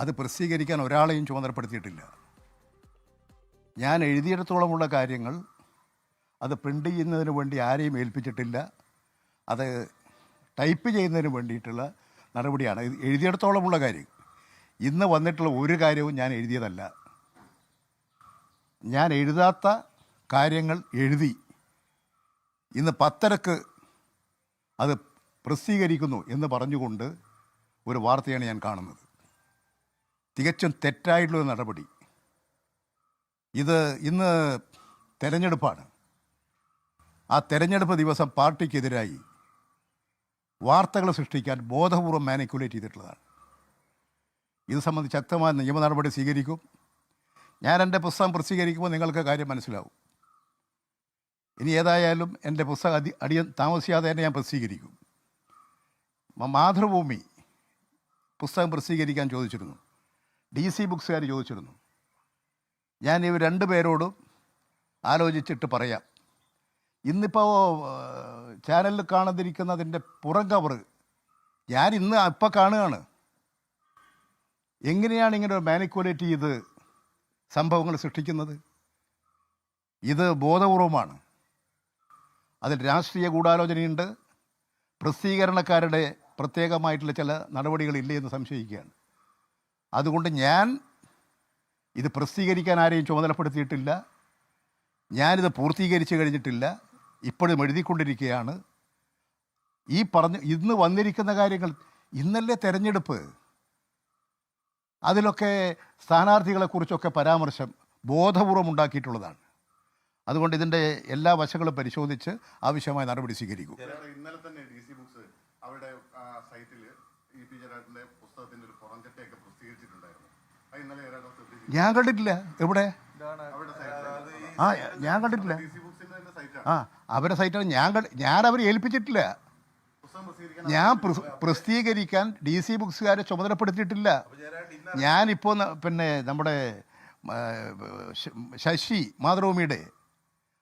അത് പ്രസിദ്ധീകരിക്കാൻ ഒരാളെയും ചുമതലപ്പെടുത്തിയിട്ടില്ല. ഞാൻ എഴുതിയിടത്തോളമുള്ള കാര്യങ്ങൾ അത് പ്രിന്റ് ചെയ്യുന്നതിന് വേണ്ടി ആരെയും ഏൽപ്പിച്ചിട്ടില്ല. അത് ടൈപ്പ് ചെയ്യുന്നതിന് വേണ്ടിയിട്ടുള്ള നടപടിയാണ്. ഇത് എഴുതിയിടത്തോളമുള്ള കാര്യം. ഇന്ന് വന്നിട്ടുള്ള ഒരു കാര്യവും ഞാൻ എഴുതിയതല്ല. ഞാൻ എഴുതാത്ത കാര്യങ്ങൾ എഴുതി ഇന്ന് പത്തരക്ക് അത് പ്രസിദ്ധീകരിക്കുന്നു എന്ന് പറഞ്ഞുകൊണ്ട് ഒരു വാർത്തയാണ് ഞാൻ കാണുന്നത്. തികച്ചും തെറ്റായിട്ടുള്ള നടപടി. ഇത് ഇന്ന് തെരഞ്ഞെടുപ്പാണ്. ആ തെരഞ്ഞെടുപ്പ് ദിവസം പാർട്ടിക്കെതിരായി വാർത്തകൾ സൃഷ്ടിക്കാൻ ബോധപൂർവം മാനിക്കുലേറ്റ് ചെയ്തിട്ടുള്ളതാണ്. ഇത് സംബന്ധിച്ച് ശക്തമായ നിയമ നടപടി സ്വീകരിക്കും. ഞാൻ എന്റെ പുസ്തകം പ്രസിദ്ധീകരിക്കുമ്പോൾ നിങ്ങൾക്ക് കാര്യം മനസ്സിലാവും. ഇനി ഏതായാലും എന്റെ പുസ്തകം അതി അടിയ താമസിയാതെ തന്നെ ഞാൻ പ്രസിദ്ധീകരിക്കും. മാതൃഭൂമി പുസ്തകം പ്രസിദ്ധീകരിക്കാൻ ചോദിച്ചിരുന്നു. ഡി സി ബുക്സുകാർ ചോദിച്ചിരുന്നു. ഞാൻ ഇവർ രണ്ട് പേരോടും ആലോചിച്ചിട്ട് പറയാം. ഇന്നിപ്പോൾ ചാനലിൽ കാണാതിരിക്കുന്നതിന്റെ പുറം കവർ ഞാൻ ഇന്ന് ഇപ്പം കാണുകയാണ്. എങ്ങനെയാണ് ഇങ്ങനെ മാനിക്കുലേറ്റ് ചെയ്ത് സംഭവങ്ങൾ സൃഷ്ടിക്കുന്നത്? ഇത് ബോധപൂർവമാണ്. അതിൽ രാഷ്ട്രീയ ഗൂഢാലോചനയുണ്ട്. പ്രസിദ്ധീകരണക്കാരുടെ പ്രത്യേകമായിട്ടുള്ള ചില നടപടികളില്ലേ എന്ന് സംശയിക്കുകയാണ്. അതുകൊണ്ട് ഞാൻ ഇത് പ്രസിദ്ധീകരിക്കാൻ ആരെയും ചുമതലപ്പെടുത്തിയിട്ടില്ല. ഞാനിത് പൂർത്തീകരിച്ച് കഴിഞ്ഞിട്ടില്ല. ഇപ്പോഴും എഴുതിക്കൊണ്ടിരിക്കുകയാണ്. ഈ പറഞ്ഞ് ഇന്ന് വന്നിരിക്കുന്ന കാര്യങ്ങൾ ഇന്നല്ലേ തെരഞ്ഞെടുപ്പ്? അതിലൊക്കെ സ്ഥാനാർത്ഥികളെക്കുറിച്ചൊക്കെ പരാമർശം ബോധപൂർവം ഉണ്ടാക്കിയിട്ടുള്ളതാണ്. അതുകൊണ്ട് ഇതിന്റെ എല്ലാ വശങ്ങളും പരിശോധിച്ച് ആവശ്യമായ നടപടി സ്വീകരിക്കും. ഇന്നലെ തന്നെ ഡി സി ബുക്സ് അവരുടെ സൈറ്റിൽ ഇ പി പുസ്തകത്തിന്റെ ഒരു പുറംചട്ടയൊക്കെ പ്രസിദ്ധീകരിച്ചിട്ടുണ്ടായിരുന്നു. അത് ഇന്നലെ ജയരാജൻ ശ്രദ്ധിച്ചു ഞാൻ കണ്ടിട്ടില്ല. എവിടെ? അവരുടെ സൈറ്റിൽ ആ ഞാൻ കണ്ടിട്ടില്ല. ഡി സി ബുക്സിന്റെ തന്നെ സൈറ്റാണ് ആ അവരുടെ സൈറ്റാണ് ഞാൻ കണ്ട് ഞാൻ അവരെ ഏൽപ്പിച്ചിട്ടില്ല. പുസ്തകം പ്രസിദ്ധീകരിക്കാൻ ഞാൻ പ്രസ്- പ്രസിദ്ധീകരിക്കാൻ ഡി സി ബുക്സുകാരെ ചുമതലപ്പെടുത്തിയിട്ടില്ല ഞാനിപ്പോൾ ന- പിന്നെ നമ്മുടെ ആ, ശ- ശശി മാതൃഭൂമിയുടെ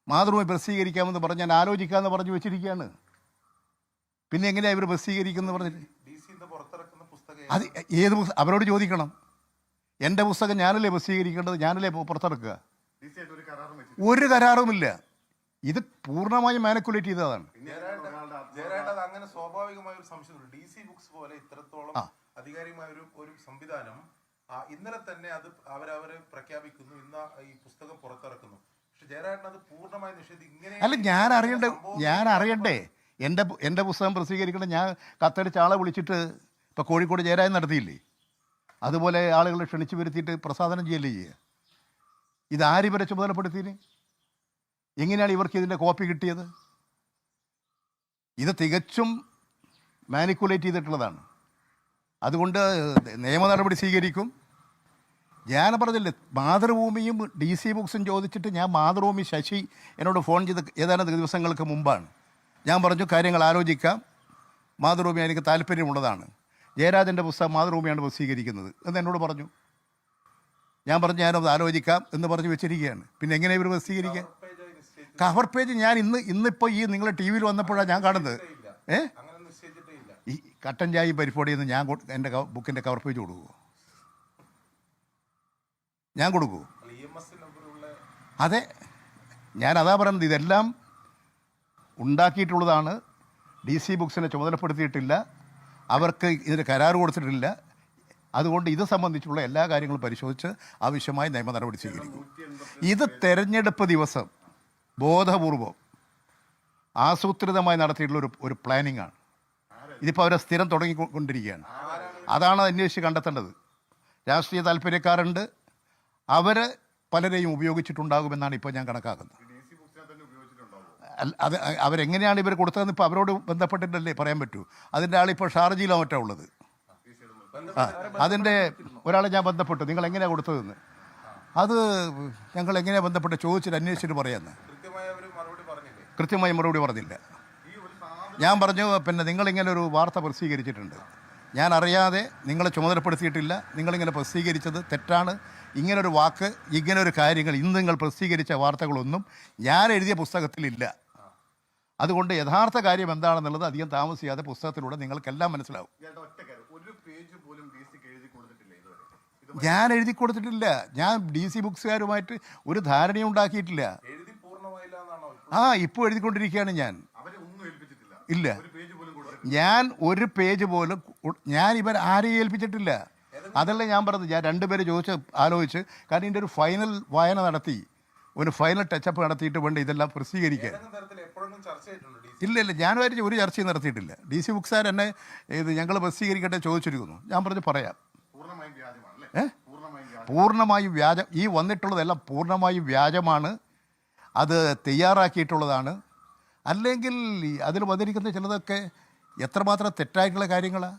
മാതൃഭൂമി പ്രസിദ്ധീകരിക്കാമെന്ന് പറഞ്ഞ് ഞാൻ ആലോചിക്കാമെന്ന് പറഞ്ഞു വെച്ചിരിക്കുകയാണ്. പിന്നെ എങ്ങനെയാണ് ഇവർ പ്രസിദ്ധീകരിക്കുന്നത് പറഞ്ഞിട്ട് ഡി സി ഇന്ന് പുറത്തിറക്കുന്ന പുസ്തകം അത് ഏത് പുസ്തകം അവരോട് ചോദിക്കണം. എന്റെ പുസ്തകം ഞാനല്ലേ പ്രസിദ്ധീകരിക്കേണ്ടത്? ഞാനല്ലേ പുറത്തിറക്കുക? ഒരു കരാറുമില്ല. ഇത് പൂർണമായും മാനക്കുലേറ്റ് ചെയ്തതാണ് അങ്ങനെ സ്വാഭാവികമായ ഒരു സംശയമുണ്ട്. ഡി സി ബുക്സ് പോലെ ഇത്രത്തോളം. അധികാരികമായ ഒരു ഒരു സംവിധാനം ഇന്നലെ തന്നെ അത് അവരവർ പ്രഖ്യാപിക്കുന്നു. ഇന്ന് ഈ പുസ്തകം പുറത്തിറക്കുന്നു. പക്ഷെ അത് പൂർണമായി നിഷേധിക്കും ഇങ്ങനെ അല്ല ഞാൻ അറിയണ്ടേ ഞാൻ അറിയണ്ടേ? എന്റെ എന്റെ എന്റെ പുസ്തകം പ്രസിദ്ധീകരിക്കണം ഞാൻ കത്തടിച്ച ആളെ വിളിച്ചിട്ട് ഇപ്പോൾ കോഴിക്കോട് ജയരാജൻ നടത്തിയില്ലേ? അതുപോലെ ആളുകളെ ക്ഷണിച്ചു വരുത്തിയിട്ട് പ്രസാദനം ചെയ്യല്ലേ ചെയ്യുക ഇതാര് ഇവരെ ചുമതലപ്പെടുത്തിന് എങ്ങനെയാണ് ഇവർക്ക് ഇതിന്റെ കോപ്പി കിട്ടിയത്? ഇത് തികച്ചും മാനിക്കുലേറ്റ് ചെയ്തിട്ടുള്ളതാണ്. അതുകൊണ്ട് നിയമ നടപടി സ്വീകരിക്കും. ഞാൻ പറഞ്ഞില്ലേ മാതൃഭൂമിയും ഡി സി ബുക്സും ചോദിച്ചിട്ട് ഞാൻ മാതൃഭൂമി ശശി എന്നോട് ഫോൺ ചെയ്ത് ഏതാനും ദിവസങ്ങൾക്ക് മുമ്പാണ്. ഞാൻ പറഞ്ഞു കാര്യങ്ങൾ ആലോചിക്കാം. മാതൃഭൂമി എനിക്ക് താല്പര്യമുള്ളതാണ്. ജയരാജന്റെ പുസ്തകം മാതൃഭൂമിയാണ് പ്രസിദ്ധീകരിക്കുന്നത് എന്ന് എന്നോട് പറഞ്ഞു. ഞാൻ പറഞ്ഞു ഞാനത് ആലോചിക്കാം എന്ന് പറഞ്ഞ് വെച്ചിരിക്കുകയാണ്. പിന്നെ എങ്ങനെ ഇവർ പ്രസിദ്ധീകരിക്കുക കവർ പേജ് ഞാൻ ഇന്ന് ഇന്നിപ്പോൾ ഈ നിങ്ങൾ ടി വിയിൽ വന്നപ്പോഴാണ് ഞാൻ കാണുന്നത്. ഏ? ഈ കട്ടൻ ചായ പരിപ്പോടിയിൽ നിന്ന് ഞാൻ എന്റെ ബുക്കിന്റെ കവർ പേജ് കൊടുക്കുമോ ഞാൻ കൊടുക്കൂ അതെ. ഞാൻ അതാ പറയുന്നത്. ഇതെല്ലാം ഉണ്ടാക്കിയിട്ടുള്ളതാണ്. ഡി സി ബുക്സിനെ ചുമതലപ്പെടുത്തിയിട്ടില്ല. അവർക്ക് ഇതിന് കരാർ കൊടുത്തിട്ടില്ല. അതുകൊണ്ട് ഇത് സംബന്ധിച്ചുള്ള എല്ലാ കാര്യങ്ങളും പരിശോധിച്ച് ആവശ്യമായ നിയമ നടപടി സ്വീകരിക്കും. ഇത് തെരഞ്ഞെടുപ്പ് ദിവസം ബോധപൂർവം ആസൂത്രിതമായി നടത്തിയിട്ടുള്ള ഒരു ഒരു പ്ലാനിംഗ് ആണ്. ഇതിപ്പോൾ അവരെ സ്ഥിരം തുടങ്ങിക്കൊണ്ടിരിക്കുകയാണ്. അതാണ് അന്വേഷിച്ച് കണ്ടെത്തേണ്ടത്. രാഷ്ട്രീയ താല്പര്യക്കാരുണ്ട്. അവർ പലരെയും ഉപയോഗിച്ചിട്ടുണ്ടാകുമെന്നാണ് ഇപ്പോൾ ഞാൻ കണക്കാക്കുന്നത് ഡി സി ബുക്സിനെ തന്നെ ഉപയോഗിച്ചിട്ടുണ്ടാവും അല്ല, അത് അവരെങ്ങനെയാണ് ഇവർ കൊടുത്തതെന്ന് ഇപ്പോൾ അവരോട് ബന്ധപ്പെട്ടിട്ടല്ലേ പറയാൻ പറ്റൂ. അതിന്റെ ആളിപ്പോൾ ഷാർജിയിലോ മറ്റോ ഉള്ളത്. ആ അതിന്റെ ഒരാളെ ഞാൻ ബന്ധപ്പെട്ടു. നിങ്ങൾ എങ്ങനെയാണ് കൊടുത്തതെന്ന്? അത് ഞങ്ങൾ എങ്ങനെയാണ് ബന്ധപ്പെട്ട് ചോദിച്ചിട്ട് അന്വേഷിച്ചിട്ട് പറയാമെന്ന് കൃത്യമായി മറുപടി പറഞ്ഞില്ലേ. ഞാൻ പറഞ്ഞു പിന്നെ നിങ്ങളിങ്ങനെ ഒരു വാർത്ത പ്രസിദ്ധീകരിച്ചിട്ടുണ്ട്. ഞാൻ അറിയാതെ നിങ്ങളെ ചുമതലപ്പെടുത്തിയിട്ടില്ല. നിങ്ങളിങ്ങനെ പ്രസിദ്ധീകരിച്ചത് തെറ്റാണ്. ഇങ്ങനൊരു വാക്ക് ഇങ്ങനൊരു കാര്യങ്ങൾ ഇന്ന് നിങ്ങൾ പ്രസിദ്ധീകരിച്ച വാർത്തകളൊന്നും ഞാൻ എഴുതിയ പുസ്തകത്തിലില്ല. അതുകൊണ്ട് യഥാർത്ഥ കാര്യം എന്താണെന്നുള്ളത് അധികം താമസിയാതെ പുസ്തകത്തിലൂടെ നിങ്ങൾക്കെല്ലാം മനസ്സിലാവും. ഞാൻ എഴുതി കൊടുത്തിട്ടില്ല. ഞാൻ ഡി സി ബുക്സുകാരുമായിട്ട് ഒരു ധാരണയും ഉണ്ടാക്കിയിട്ടില്ല. ആ ഇപ്പോൾ എഴുതിക്കൊണ്ടിരിക്കുകയാണ് ഞാൻ. ഇല്ല. ഞാൻ ഒരു പേജ് പോലും ഞാൻ ഇവർ ആരെയും ഏൽപ്പിച്ചിട്ടില്ല. അതല്ല ഞാൻ പറഞ്ഞത്. ഞാൻ രണ്ടുപേരെ ചോദിച്ച് ആലോചിച്ച് കാരണം ഇതിന്റെ ഒരു ഫൈനൽ വായന നടത്തി. ഒരു ഫൈനൽ ടച്ചപ്പ് നടത്തിയിട്ട് വേണ്ട ഇതെല്ലാം പ്രസിദ്ധീകരിക്കാൻ. ഇല്ല ഇല്ല. ഞാനുമായിട്ട് ഒരു ചർച്ചയും നടത്തിയിട്ടില്ല. ഡി സി ബുക്സാർ എന്നെ ഇത് ഞങ്ങൾ പ്രസിദ്ധീകരിക്കട്ടെ ചോദിച്ചിരിക്കുന്നു. ഞാൻ പറഞ്ഞു പറയാം. പൂർണമായും വ്യാജം. ഈ വന്നിട്ടുള്ളതെല്ലാം പൂർണമായും വ്യാജമാണ്. അത് തയ്യാറാക്കിയിട്ടുള്ളതാണ്. അല്ലെങ്കിൽ അതിൽ വന്നിരിക്കുന്ന ചിലതൊക്കെ എത്രമാത്രം തെറ്റായിട്ടുള്ള കാര്യങ്ങളാണ്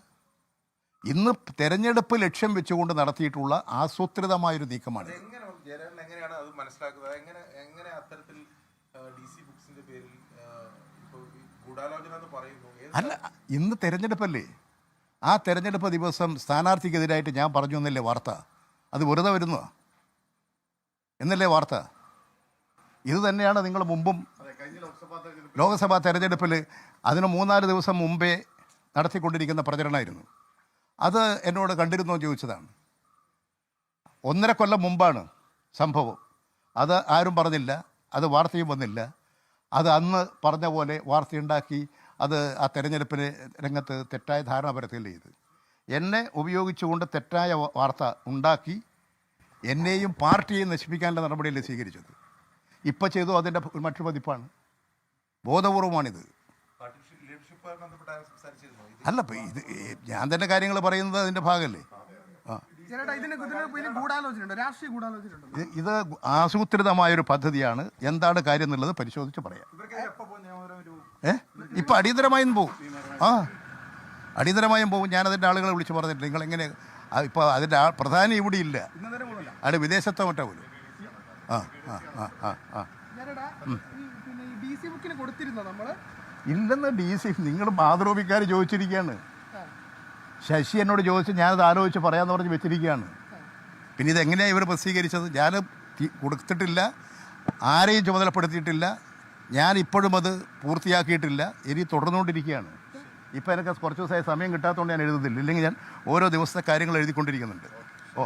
ഇന്ന് തെരഞ്ഞെടുപ്പ് ലക്ഷ്യം വെച്ചുകൊണ്ട് നടത്തിയിട്ടുള്ള ആസൂത്രിതമായൊരു നീക്കമാണ്. എങ്ങനെ എങ്ങനെയാണ് അത് മനസ്സിലാക്കുന്നത്? എങ്ങനെ എങ്ങനെ അത്തരത്തിൽ ഡി സി ബുക്സിന്റെ പേരിൽ ആ, ഇപ്പോൾ ഈ ഗൂഢാലോചന എന്ന് പറയുന്നു ഏത് അല്ല ഇന്ന് തെരഞ്ഞെടുപ്പല്ലേ? ആ തെരഞ്ഞെടുപ്പ് ദിവസം സ്ഥാനാർത്ഥിക്കെതിരായിട്ട് ഞാൻ പറഞ്ഞു എന്നല്ലേ വാർത്ത? അത് വെറുതെ വരുന്നോ? എന്നല്ലേ വാർത്ത? ഇത് തന്നെയാണ് നിങ്ങൾ മുമ്പും ലോക്സഭാ തെരഞ്ഞെടുപ്പിൽ അതിന് മൂന്നാൽ ദിവസം മുമ്പേ നടത്തിക്കൊണ്ടിരിക്കുന്ന പ്രചരണമായിരുന്നു. അത് എന്നോട് കണ്ടിരുന്നോ ചോദിച്ചതാണ്. ഒന്നര കൊല്ലം മുമ്പാണ് സംഭവം. അത് ആരും പറഞ്ഞില്ല അത് വാർത്തയും വന്നില്ല. അത് അന്ന് പറഞ്ഞ പോലെ വാർത്തയുണ്ടാക്കി അത് ആ തെരഞ്ഞെടുപ്പിന് രംഗത്ത് തെറ്റായ ധാരണ പരത്തുകയല്ലേ ചെയ്ത്. എന്നെ ഉപയോഗിച്ചുകൊണ്ട് തെറ്റായ വാർത്ത ഉണ്ടാക്കി എന്നെയും പാർട്ടിയെയും നശിപ്പിക്കാനുള്ള നടപടിയല്ലേ സ്വീകരിച്ചത്? ഇപ്പം ചെയ്തു അതിന്റെ മറ്റു പതിപ്പാണ് ബോധപൂർവമാണിത്. അല്ല ഇത് ഞാൻ തന്നെ കാര്യങ്ങൾ പറയുന്നത് അതിന്റെ ഭാഗമല്ലേ? ഇത് ആസൂത്രിതമായ ഒരു പദ്ധതിയാണ്. എന്താണ് കാര്യം എന്നുള്ളത് പരിശോധിച്ച് പറയാം. ഏ? ഇപ്പം അടിയന്തരമായും പോവും. ആ. അടിയന്തരമായും പോവും. ഞാനതിന്റെ ആളുകളെ വിളിച്ച് പറഞ്ഞിട്ടില്ല നിങ്ങൾ എങ്ങനെ ഇപ്പോൾ അതിന്റെ ആ പ്രധാനം ഇവിടെ ഇല്ല. അവിടെ വിദേശത്തെ മറ്റോ പോലും. ആ ആ ആ ആ ആ. ഇല്ലെന്ന് ഡി സി നിങ്ങൾ മാതൃപിക്കാർ ചോദിച്ചിരിക്കുകയാണ്. ശശി എന്നോട് ചോദിച്ച് ഞാനത് ആലോചിച്ച് പറയാമെന്ന് പറഞ്ഞ് വെച്ചിരിക്കുകയാണ്. പിന്നെ ഇതെങ്ങനെയാണ് ഇവർ പ്രസിദ്ധീകരിച്ചത്? ഞാൻ കൊടുത്തിട്ടില്ല ആരെയും ചുമതലപ്പെടുത്തിയിട്ടില്ല ഞാൻ ഇപ്പോഴും അത് പൂർത്തിയാക്കിയിട്ടില്ല ഇനി തുടർന്നുകൊണ്ടിരിക്കുകയാണ്. ഇപ്പോൾ എനിക്ക് കുറച്ച് ദിവസമായി സമയം കിട്ടാത്തതുകൊണ്ട് ഞാൻ എഴുതുന്നില്ല ഇല്ലെങ്കിൽ ഞാൻ ഓരോ ദിവസത്തെ കാര്യങ്ങൾ എഴുതിക്കൊണ്ടിരിക്കുന്നുണ്ട്. ഓ.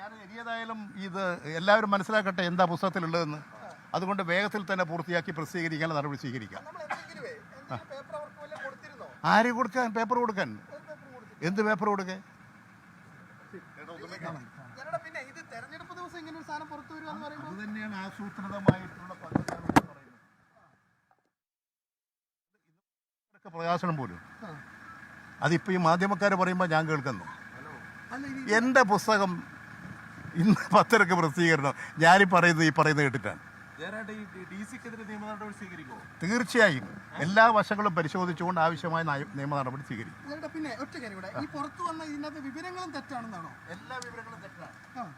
ഞാൻ ഏതായാലും ഇത് എല്ലാവരും മനസ്സിലാക്കട്ടെ എന്താ പുസ്തകത്തിലുള്ളതെന്ന്. അതുകൊണ്ട് വേഗത്തിൽ തന്നെ പൂർത്തിയാക്കി പ്രസിദ്ധീകരിക്കാനുള്ള നടപടി സ്വീകരിക്കാം. ആര് കൊടുക്കാൻ? പേപ്പർ കൊടുക്കാൻ? എന്ത് പേപ്പർ കൊടുക്കാൻ? തന്നെയാണ് ആസൂത്രിതമായിട്ടുള്ള പ്രകാശനം പോലും. അതിപ്പോൾ ഈ മാധ്യമക്കാർ പറയുമ്പോൾ ഞാൻ കേൾക്കുന്നു. എന്റെ എന്റെ പുസ്തകം ഇന്ന് പത്തരക്ക് പ്രസിദ്ധീകരണം. ഞാനീ പറയുന്നത് ഈ പറയുന്നത് കേട്ടിട്ടാണ്. തീർച്ചയായും. എല്ലാ വശങ്ങളും പരിശോധിച്ചുകൊണ്ട് ആവശ്യമായ നയ- നിയമ നടപടി സ്വീകരിക്കും പിന്നെ ഒറ്റ കാര്യം കൂടെ ഈ പുറത്തു വന്ന ഇതിനകത്ത് വിവരങ്ങളും തെറ്റാണെന്നാണോ? എല്ലാ വിവരങ്ങളും തെറ്റാണ്. ആ.